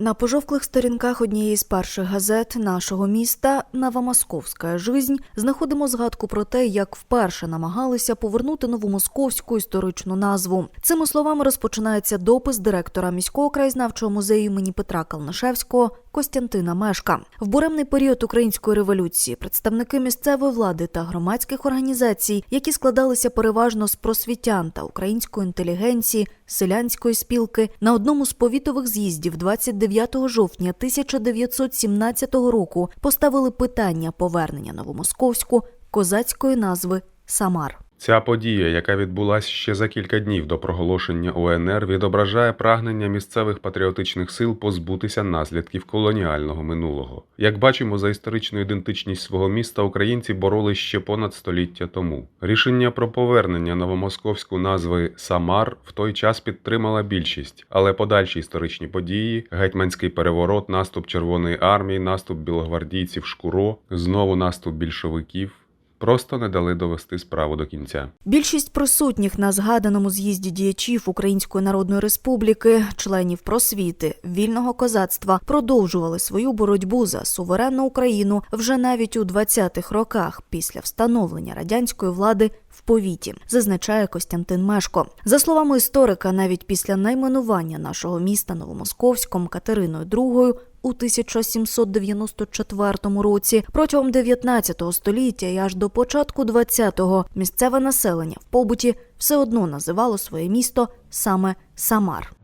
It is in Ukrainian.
На пожовклих сторінках однієї з перших газет нашого міста Новомосковська жизнь знаходимо згадку про те, як вперше намагалися повернути новомосковську історичну назву. Цими словами розпочинається допис директора міського краєзнавчого музею імені Петра Калнишевського Костянтина Мешка. В буремний період української революції представники місцевої влади та громадських організацій, які складалися переважно з просвітян та української інтелігенції, селянської спілки, на одному з повітових з'їздів 29 жовтня 1917 року поставили питання повернення новомосковську козацької назви Самар. Ця подія, яка відбулася ще за кілька днів до проголошення УНР, відображає прагнення місцевих патріотичних сил позбутися наслідків колоніального минулого. Як бачимо, за історичну ідентичність свого міста українці боролись ще понад століття тому. Рішення про повернення новомосковську назви Самар в той час підтримала більшість, але подальші історичні події, гетьманський переворот, наступ Червоної армії, наступ білогвардійців Шкуро, знову наступ більшовиків. Просто не дали довести справу до кінця. Більшість присутніх на згаданому з'їзді діячів Української Народної Республіки, членів просвіти, вільного козацтва продовжували свою боротьбу за суверенну Україну вже навіть у 20-х роках після встановлення радянської влади в повіті, зазначає Костянтин Мешко. За словами історика, навіть після найменування нашого міста Новомосковськом Катериною II у 1794 році протягом 19 століття і аж до початку 20-го місцеве населення в побуті все одно називало своє місто саме Самар.